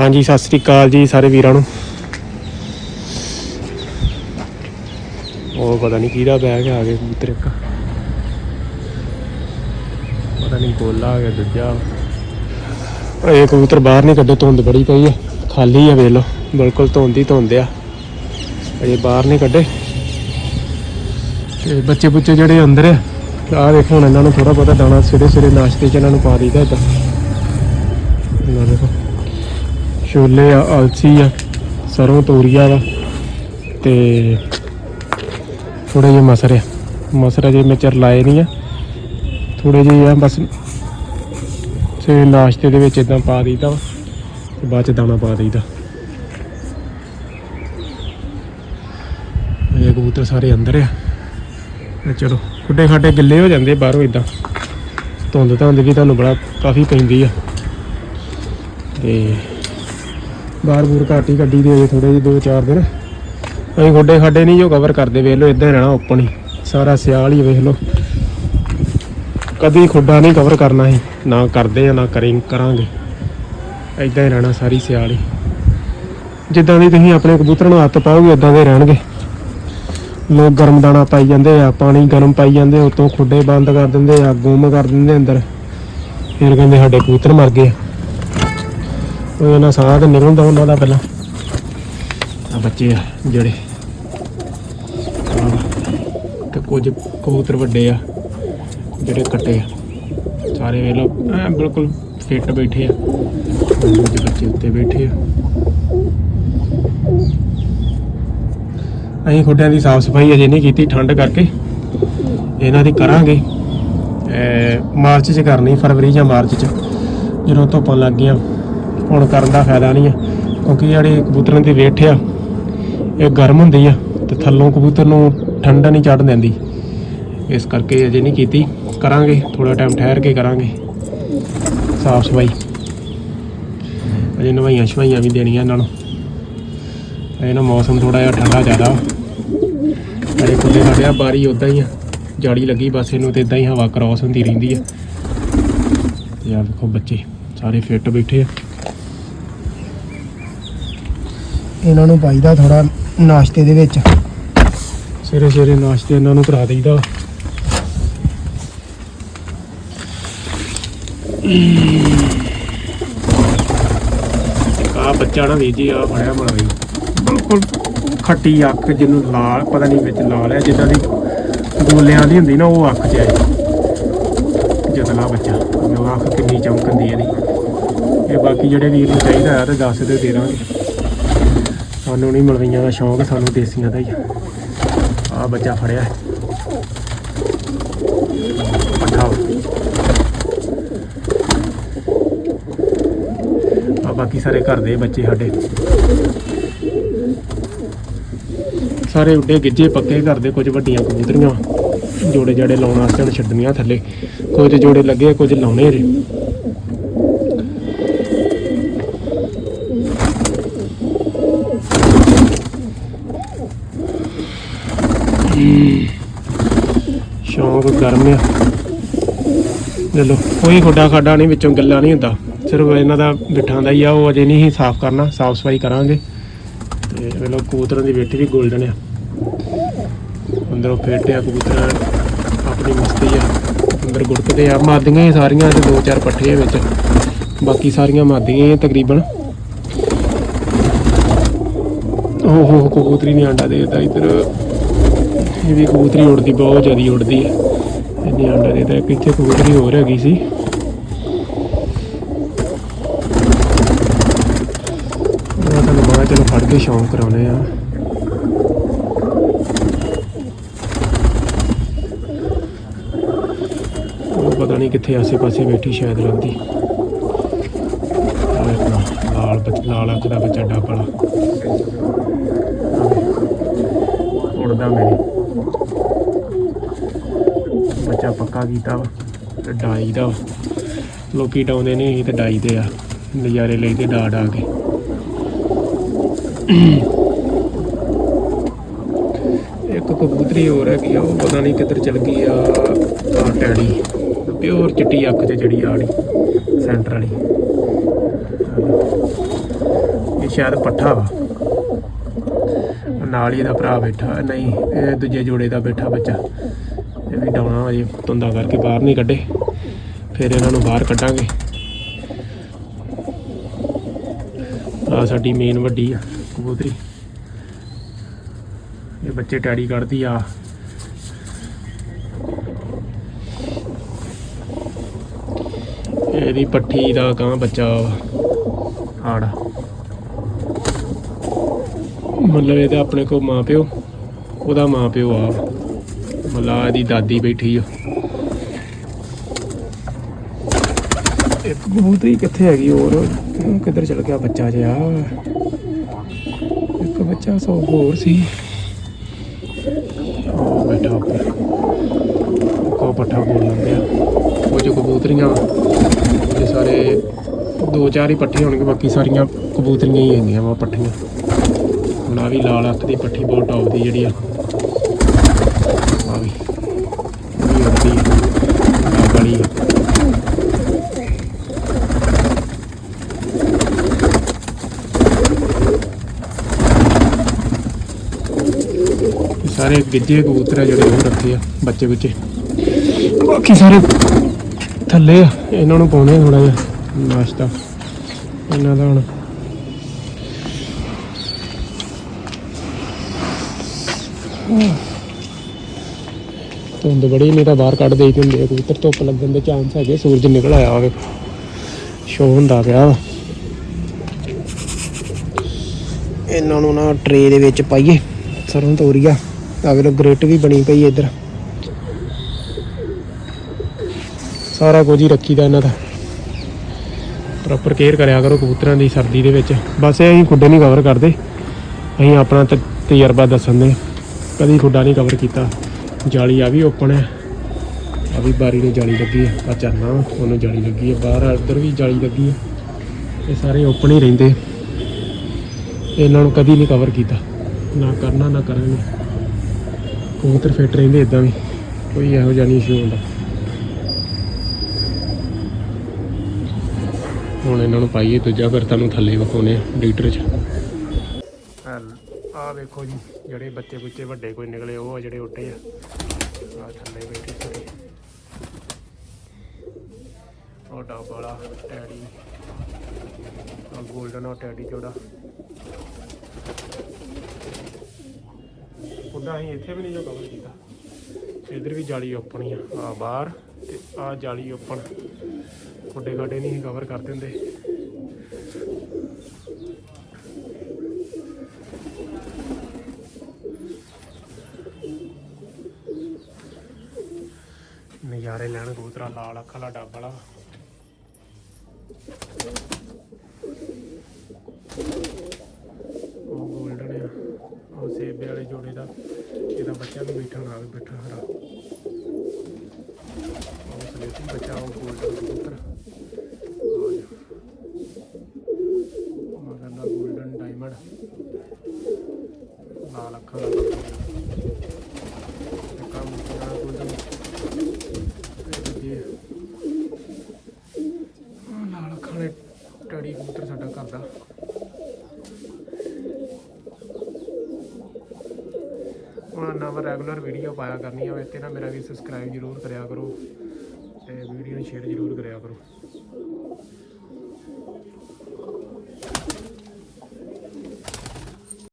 ਹਾਂਜੀ, ਸਤਿ ਸ੍ਰੀ ਅਕਾਲ ਜੀ ਸਾਰੇ ਵੀਰਾਂ ਨੂੰ। ਉਹ ਪਤਾ ਨਹੀਂ ਕਿਹਦਾ ਬੈਗ ਆ ਗਿਆ ਕਬੂਤਰ ਇੱਕ। ਪਤਾ ਨਹੀਂ ਗੋਲਾ ਆ ਗਿਆ, ਦੂਜਾ। ਇਹ ਕਬੂਤਰ ਬਾਹਰ ਨਹੀਂ ਕੱਢੇ, ਧੁੰਦ ਬੜੀ ਪਈ ਹੈ ਖਾਲੀ ਆ, ਵੇਖ ਲਓ। ਬਿਲਕੁਲ ਧੁੰਦ ਹੀ ਧੁੰਦ ਆ। ਅਜੇ ਬਾਹਰ ਨਹੀਂ ਕੱਢੇ। ਤੇ ਬੱਚੇ ਬੁੱਚੇ ਜਿਹੜੇ ਅੰਦਰ ਆ, ਆਹ ਦੇਖੋ ਹੁਣ ਇਹਨਾਂ ਨੂੰ ਥੋੜਾ ਬਹੁਤਾ ਦਾਣਾ ਸਿਰੇ ਸਿਰੇ ਨਾਸ਼ਤੇ 'ਚ ਇਹਨਾਂ ਨੂੰ ਪਾ ਦਈਦਾ ਇੱਦਾਂ ਦੇਖੋ। ਛੋਲੇ ਆ, ਅਲਸੀ ਆ, ਸਰੋਂ, ਤੋਰੀਆ ਵਾ ਤੇ ਥੋੜੇ ਜਿਹੇ ਮਸਰ ਆ। ਮਸਰ ਜੇ ਮੈਂ ਚਿਰ ਲਾਏ ਨਹੀਂ ਆ। ਥੋੜੇ ਜਿਹੇ ਆ, ਬਸ ਸਵੇਰੇ ਨਾਸ਼ਤੇ ਦੇ ਵਿੱਚ ਇਦਾਂ ਪਾ ਦਈਦਾ ਵਾ ਤੇ ਬਾਅਦ ਚ ਦਾਣਾ ਪਾ ਦਈਦਾ। ਇਹ ਕਬੂਤਰ ਸਾਰੇ ਅੰਦਰ ਆ। ਤੇ ਚਲੋ, ਖੁੱਡੇ ਖਾਡੇ ਗਿੱਲੇ ਹੋ ਜਾਂਦੇ ਬਾਹਰੋਂ ਇਦਾਂ ਧੁੰਦ ਧੁੰਦ ਵੀ ਤੁਹਾਨੂੰ ਬੜਾ ਕਾਫੀ ਪੈਂਦੀ ਆ। ਤੇ ਬਾਹਰ ਬੂਰ ਘੱਟ ਹੀ ਗੱਡੀ ਦੇ ਥੋੜੇ ਜਿਹੇ, ਦੋ ਚਾਰ ਦਿਨ। ਅਸੀਂ ਖੁੱਡੇ ਖਾਡੇ ਨਹੀਂ ਜੋ ਕਵਰ ਕਰਦੇ, ਵੇਖ ਲਓ, ਇਦਾਂ ਹੀ ਰਹਿਣਾ ਓਪਨ ਹੀ। ਸਾਰਾ ਸਿਆਲ ਹੀ ਵੇਖ ਲਓ। ਕਦੀ ਖੁੱਡਾ ਨਹੀਂ ਕਵਰ ਕਰਨਾ ਹੀ ਨਾ ਕਰਦੇ ਆ, ਨਾ ਕਰਿੰ, ਕਰਾਂਗੇ। ਇਦਾਂ ਹੀ ਰਹਿਣਾ ਸਾਰੀ ਸਿਆਲ ਹੀ। ਜਿੱਦਾਂ ਦੀ ਤੁਸੀਂ ਆਪਣੇ ਕਬੂਤਰਾਂ ਨੂੰ ਹੱਥ ਪਾਓਗੇ ਇਦਾਂ ਦੇ ਰਹਿਣਗੇ। ਲੋਕ ਗਰਮ ਦਾਣਾ ਪਾਈ ਜਾਂਦੇ ਆ, ਪਾਣੀ ਗਰਮ ਪਾਈ ਜਾਂਦੇ ਉਤੋਂ ਖੁੱਡੇ ਬੰਦ ਕਰ ਦਿੰਦੇ ਆ, ਗੁੰਮ ਕਰ ਦਿੰਦੇ ਅੰਦਰ। ਫਿਰ ਕਹਿੰਦੇ ਸਾਡੇ ਕਬੂਤਰ ਮਰ ਗਏ ਕੋਈ ਉਹ ਉਹਨਾਂ ਸਾਹ ਤੇ ਨਿਕਲਦਾ ਉਹਨਾਂ ਦਾ ਪਹਿਲਾਂ। ਆ ਬੱਚੇ ਆ ਜਿਹੜੇ। ਤੇ ਕੁਝ ਕਬੂਤਰ ਵੱਡੇ ਆ, ਜਿਹੜੇ ਕੱਟੇ ਆ। ਸਾਰੇ ਵੇਖ ਲਓ ਬਿਲਕੁਲ ਫਿੱਟ ਬੈਠੇ ਆ। ਕੁਝ ਬੱਚੇ ਉੱਤੇ ਬੈਠੇ ਆ। ਅਸੀਂ ਖੁੱਡਿਆਂ ਦੀ ਸਾਫ਼ ਸਫ਼ਾਈ ਅਜੇ ਨਹੀਂ ਕੀਤੀ, ਠੰਡ ਕਰਕੇ। ਇਹਨਾਂ ਦੀ ਕਰਾਂਗੇ। ਮਾਰਚ 'ਚ ਕਰਨੀ, ਫਰਵਰੀ ਜਾਂ ਮਾਰਚ 'ਚ, ਜਦੋਂ ਧੁੱਪਾਂ ਲੱਗ ਗਈਆਂ। ਹੁਣ ਕਰਨ ਦਾ ਫਾਇਦਾ ਨਹੀਂ ਆ। ਕਿਉਂਕਿ ਜਿਹੜੇ ਕਬੂਤਰਾਂ ਦੀ ਵੇਠ ਆ, ਇਹ ਗਰਮ ਹੁੰਦੀ ਆ ਤੇ ਥੱਲੋਂ ਕਬੂਤਰ ਨੂੰ ਠੰਡਾ ਨਹੀਂ ਚੜ੍ਹਨ ਦਿੰਦੀ। ਇਸ ਕਰਕੇ ਅਜੇ ਨਹੀਂ ਕੀਤੀ। ਕਰਾਂਗੇ ਥੋੜਾ ਟਾਈਮ ਠਹਿਰ ਕੇ ਕਰਾਂਗੇ। ਸਾਫ਼ ਸਫ਼ਾਈ। ਅਜੇ ਨਵਾਈਆਂ ਸ਼ਵਾਈਆਂ ਵੀ ਦੇਣੀਆਂ ਇਹਨਾਂ ਨੂੰ। ਇਹ ਨਾ ਮੌਸਮ ਥੋੜਾ ਜਿਹਾ ਠੰਡਾ ਜ਼ਿਆਦਾ ਅਜੇ ਖੁੱਲੇ ਸਾਡੇ ਆ ਬਾਰੀ ਉਦਾਂ ਹੀ ਆ। ਜਾੜੀ ਲੱਗੀ ਬਸ ਇਹਨੂੰ ਤੇ ਇਦਾਂ ਹੀ ਹਵਾ ਕ੍ਰਾਸ ਹੁੰਦੀ ਰਹਿੰਦੀ ਆ। ਤੇ ਆ ਬੱਚੇ, ਸਾਰੇ ਫਿੱਟ ਬੈਠੇ ਆ। ਇਹਨਾਂ ਨੂੰ ਪਾਈਦਾ ਥੋੜਾ ਨਾਸ਼ਤੇ ਦੇ ਵਿੱਚ। ਸਵੇਰੇ ਸਵੇਰੇ ਨਾਸ਼ਤੇ ਇਹਨਾਂ ਨੂੰ ਕਰਾ ਦਈਦਾ। ਆ ਬੱਚਾ ਨਾ ਵੀਰ ਜੀ ਆ ਫੜਿਆ ਮਲਾਈ ਬਿਲਕੁਲ ਖੱਟੀ ਅੱਖ ਜਿਹਨੂੰ ਲਾਲ ਪਤਾ ਨਹੀਂ ਵਿੱਚ ਲਾਲ ਹੈ ਜਿੱਦਾਂ ਦੀ ਗੋਲਿਆਂ ਦੀ ਹੁੰਦੀ ਨਾ ਉਹ ਅੱਖ 'ਚ ਹੈ। ਜਤਲਾ ਬੱਚਾ ਉਹ ਅੱਖ ਕਿੰਨੀ ਚਮਕਦੀ ਹੈ ਇਹਦੀ। ਇਹ ਬਾਕੀ ਜਿਹੜੇ ਵੀਰ ਨੂੰ ਚਾਹੀਦਾ ਆ ਤੇ ਦੱਸ ਦਿਓ ਦੇ ਦਾਂਗੇ ਸਾਨੂੰ ਨਹੀਂ ਮਲਵਈਆਂ ਦਾ ਸ਼ੌਂਕ, ਸਾਨੂੰ ਦੇਸੀਆਂ ਦਾ ਹੀ ਆ। ਬੱਚਾ ਫੜਿਆ ਪੱਠਾ ਆ ਬਾਕੀ ਸਾਰੇ ਘਰ ਦੇ ਬੱਚੇ ਸਾਡੇ। ਸਾਰੇ ਉੱਡੇ ਗਿੱਜੇ ਪੱਕੇ ਘਰ ਦੇ, ਕੁਝ ਵੱਡੀਆਂ ਕਬੂਤਰੀਆਂ ਜੋੜੇ ਜੜੇ ਲਾਉਣ ਵਾਸਤੇ ਛੱਡਣੀਆਂ ਥੱਲੇ। ਕੁਝ ਜੋੜੇ ਲੱਗੇ, ਕੁਝ ਲਾਉਣੇ ਰੇ ਸ਼ੌਂਕ ਗਰਮ ਆ। ਲੈ ਕੋਈ ਖੋਡਾ ਖਾਡਾ ਨਹੀਂ, ਵਿੱਚੋਂ ਗੱਲਾਂ ਨਹੀਂ ਹੁੰਦਾ। ਸਿਰਫ ਇਹਨਾਂ ਦਾ ਬਿੱਠਾਂ ਦਾ ਹੀ ਆ, ਉਹ ਅਜੇ ਨਹੀਂ ਹੀ ਸਾਫ਼ ਕਰਨਾ, ਸਾਫ਼ ਸਫ਼ਾਈ ਕਰਾਂਗੇ। ਤੇ ਵੇ ਕਬੂਤਰਾਂ ਦੀ ਵੇਟੀ ਵੀ 골ਡਨ ਆ। ਅੰਦਰੋਂ ਫੇਟੇ ਆ ਕਬੂਤਰ ਆਪਣੀ ਮਸਤੀ ਆ। ਅੰਦਰ ਗੁੜਕਦੇ ਆ ਮਾਦੀਆਂ ਹੀ ਸਾਰੀਆਂ ਤੇ ਦੋ ਚਾਰ ਪੱਠੇ ਵਿੱਚ। ਬਾਕੀ ਸਾਰੀਆਂ ਮਾਦੀਆਂ ਤਕਰੀਬਨ। ਓਹ ਹੋ, ਕਬੂਤਰੀ ਨੇ ਆਂਡਾ ਦੇਤਾ ਇੱਧਰ। ਇਹ ਵੀ ਕਬੂਤਰੀ ਉੜਦੀ ਬਹੁਤ ਜ਼ਿਆਦਾ ਉੜਦੀ ਹੈ। ਇਹਨੇ ਆਂਡਾ ਦੇਤਾ ਇੱਕ ਇੱਥੇ ਕਬੂਤਰੀ ਹੋਰ ਹੈਗੀ ਸੀ। ਉਹ ਤੁਹਾਨੂੰ ਬਾਅਦ ਚਲੋ ਫੜ ਕੇ ਸ਼ੌਂਕ ਕਰਾਉਣੇ ਆ। ਉਹ ਪਤਾ ਨਹੀਂ ਕਿੱਥੇ ਆਸੇ-ਪਾਸੇ ਬੈਠੀ ਸ਼ਾਇਦ ਲੱਗਦੀ। ਲਾਲ ਬੱਚ- ਲਾਲ ਅੱਖ ਦਾ ਬੱਚਾ ਡੱਬ ਵਾਲਾ। ਉੜਦਾ ਮੇਰੀ ਬੱਚਾ ਪੱਕਾ ਕੀਤਾ ਵਾ ਤੇ ਡਾਈ ਦਾ ਵਾ। ਲੋਕੀ ਡਾਉਂਦੇ ਨੇ ਅਸੀਂ ਤੇ ਡਾਈ ਦੇ ਆ, ਨਜ਼ਾਰੇ ਲਈ ਤੇ ਡਾ ਡਾ ਕੇ। ਇੱਕ ਕਬੂਤਰੀ ਹੋਰ ਹੈਗੀ ਆ, ਉਹ ਪਤਾ ਨਹੀਂ ਕਿੱਧਰ ਚਲ ਗਈ ਆ ਆ ਟੈਡੀ, ਪਿਓਰ ਚਿੱਟੀ ਅੱਖ 'ਚ ਜਿਹੜੀ ਆੜੀ ਸੈਂਟਰ ਵਾਲੀ। ਇਹ ਸ਼ਾਇਦ ਪੱਠਾ ਵਾ। ਨਾਲ ਹੀ ਇਹਦਾ ਭਰਾ ਬੈਠਾ, ਨਹੀਂ, ਇਹ ਦੂਜੇ ਜੋੜੇ ਦਾ ਬੈਠਾ ਬੱਚਾ। ਇਹ ਵੀ ਡਾਉਣਾ ਅਜੇ ਤੁੰਦਾ ਕਰਕੇ ਬਾਹਰ ਨਹੀਂ ਕੱਢੇ। ਫਿਰ ਇਹਨਾਂ ਨੂੰ ਬਾਹਰ ਕੱਢਾਂਗੇ। ਆ ਸਾਡੀ ਮੇਨ ਵੱਡੀ ਆ, ਕਬੂਤਰੀ। ਇਹ ਬੱਚੇ ਟੈਡੀ ਕੱਢਦੀ ਆ। ਇਹਦੀ ਪੱਠੀ ਦਾ ਕਾਂ ਬੱਚਾ ਆੜਾ ਮਤਲਬ ਇਹਦੇ ਆਪਣੇ ਕੋ ਮਾਂ ਪਿਓ, ਉਹਦਾ ਮਾਂ ਪਿਓ ਆ। ਮਤਲਬ ਇਹਦੀ ਦਾਦੀ ਬੈਠੀ ਆ। ਇੱਕ ਕਬੂਤਰੀ ਕਿੱਥੇ ਹੈਗੀ ਹੋਰ? ਉਹ ਕਿੱਧਰ ਚਲ ਗਿਆ ਬੱਚਾ ਜਿਹਾ? ਇੱਕ ਬੱਚਾ ਸੋ ਹੋਰ ਸੀ। ਉਹ ਬੈਠਾ ਉੱਪਰ। ਕੋ ਪੱਠਾ ਬੋਲ ਲੈਂਦੇ ਆ ਉਹ ਜੋ ਕਬੂਤਰੀਆਂ ਇਹ ਸਾਰੇ ਦੋ ਚਾਰ ਹੀ ਪੱਠੇ ਹੋਣਗੇ ਬਾਕੀ ਸਾਰੀਆਂ ਕਬੂਤਰੀਆਂ ਹੀ ਹੈਗੀਆਂ ਵਾ ਪੱਠੀਆਂ। ਹੁਣ ਆ ਵੀ ਲਾਲ ਅੱਖ ਦੀ ਪੱਠੀ ਬਹੁਤ ਟੌਪ ਦੀ ਜਿਹੜੀ ਆ। ਆ ਵੀ ਉਹ ਵੀ ਉੱਡਦੀ ਸਾਰੇ ਗਿੱਜੇ ਕਬੂਤਰ ਆ ਜਿਹੜੇ ਉਹ ਰੱਖੇ ਆ, ਬੱਚੇ ਬੱਚੇ। ਬਾਕੀ ਸਾਰੇ ਥੱਲੇ ਆ, ਇਹਨਾਂ ਨੂੰ ਪਾਉਣੇ ਥੋੜਾ ਜਿਹਾ ਨਾਸ਼ਤਾ। ਇਹਨਾਂ ਦਾ ਹੁਣ। ਧੁੰਦ ਬੜੀ, ਨਹੀਂ ਤਾਂ ਬਾਹਰ ਕੱਢ ਦੇਈ ਹੁੰਦੇ ਆ, ਕਬੂਤਰ ਧੁੱਪ ਲੱਗਣ ਦੇ ਚਾਂਸ ਹੈਗੇ ਸੂਰਜ ਨਿਕਲ ਆਇਆ ਹੋਵੇ। ਸ਼ੋ ਹੁੰਦਾ ਪਿਆ ਵਾ। ਇਹਨਾਂ ਨੂੰ ਨਾ ਟਰੇ ਦੇ ਵਿੱਚ ਪਾਈਏ, ਸਰੋਂ ਤੋਰੀਆ। ਅਗਰ ਵੇਲੋ ਗ੍ਰਿਟ ਵੀ ਬਣੀ ਪਈ ਇੱਧਰ। ਸਾਰਾ ਕੁਝ ਹੀ ਰੱਖੀਦਾ ਇਹਨਾਂ ਦਾ। ਪ੍ਰੋਪਰ ਕੇਅਰ ਕਰਿਆ ਕਰੋ ਕਬੂਤਰਾਂ ਦੀ ਸਰਦੀ ਦੇ ਵਿੱਚ। ਬਸ ਇਹ ਅਸੀਂ ਖੁੱਡੇ ਨਹੀਂ ਕਵਰ ਕਰਦੇ। ਅਸੀਂ ਆਪਣਾ ਤ- ਤਜਰਬਾ ਦੱਸਣ ਦੇ। ਕਦੀ ਖੁੱਡਾ ਨਹੀਂ ਕਵਰ ਕੀਤਾ। ਜਾਲੀ ਆ ਵੀ ਓਪਨ ਹੈ ਆ ਵੀ ਬਾਰੀ ਨੂੰ ਜਾਲੀ ਲੱਗੀ ਹੈ ਆ ਚਰਨਾ ਉਹਨੂੰ ਜਾਲੀ ਲੱਗੀ ਹੈ ਬਾਹਰ ਇੱਧਰ ਵੀ ਜਾਲੀ ਲੱਗੀ ਹੈ ਇਹ ਸਾਰੇ ਓਪਨ ਹੀ ਰਹਿੰਦੇ। ਇਹਨਾਂ ਨੂੰ ਕਦੀ ਨਹੀਂ ਕਵਰ ਕੀਤਾ। ਨਾ ਕਰਨਾ, ਨਾ ਕਰਾਂਗੇ। ਕਬੂਤਰ ਫਿੱਟ ਰਹਿੰਦੇ ਇਦਾਂ ਵੀ। ਕੋਈ ਇਹੋ ਜਿਹਾ ਨਹੀਂ ਇਸ਼ੂ ਹੁੰਦਾ। ਹੁਣ ਇਹਨਾਂ ਨੂੰ ਪਾਈਏ ਦੂਜਾ, ਫਿਰ ਤੁਹਾਨੂੰ ਥੱਲੇ ਵਿਖਾਉਨੇ ਆ ਲੀਟਰ 'ਚ। ਆ ਵੇਖੋ ਜੀ, ਜਿਹੜੇ ਬੱਚੇ ਬੁੱਚੇ ਵੱਡੇ ਕੋਈ ਨਿਕਲੇ, ਉਹ ਆ ਜਿਹੜੇ ਉੱਡੇ ਆ। ਆ ਥੱਲੇ ਬੈਠੇ ਸਾਰੇ ਉਹ ਡੱਬ ਵਾਲਾ ਟੈਡੀ ਆ 골ਡਨ ਆ ਟੈਡੀ ਜੋੜਾ। ਉਹਦਾ ਅਸੀਂ ਇੱਥੇ ਵੀ ਨਹੀਂ ਜੋ ਕਵਰ ਕੀਤਾ। ਇਧਰ ਵੀ ਜਾਲੀ ਓਪਨ ਹੀ ਆ ਆ ਬਾਹਰ ਤੇ ਆ ਜਾਲੀ ਓਪਨ। ਖੁੱਡੇ ਖਾਡੇ ਨਹੀਂ ਕਵਰ ਕਰ ਦਿੰਦੇ। ਨਜ਼ਾਰੇ ਲੈਣ, ਕਬੂਤਰਾ ਲਾਲ ਅੱਖਾਂ ਵਾਲਾ ਡੱਬ ਵਾਲਾ। ਉਹ ਗੋਲਡਨ ਆ। ਉਹ ਸੇਬੇ ਵਾਲੇ ਜੋੜੇ ਦਾ। ਇਹਦਾ ਬੱਚਾ ਵੀ ਬੈਠਾ, ਨਾਲ ਬੈਠਾ ਹਰਾ ਉਹ ਸਲੇਟੀ ਬੱਚਾ ਗੋਲਡਨ ਕਬੂਤਰ। ਦਾ ਗੋਲਡਨ ਡਾਇਮੰਡ ਲਾਲ ਅੱਖਾਂ ਵਾਲਾ। ਹੁਣ ਨਵਾਂ ਰੈਗੂਲਰ ਵੀਡੀਓ ਪਾਇਆ ਕਰਨੀ ਹੋਵੇ ਤੇ ਨਾ ਮੇਰਾ ਵੀ ਸਬਸਕ੍ਰਾਈਬ ਜਰੂਰ ਕਰਿਆ ਕਰੋ ਤੇ ਵੀਡੀਓ ਨੂੰ ਸ਼ੇਅਰ ਜਰੂਰ ਕਰਿਆ ਕਰੋ।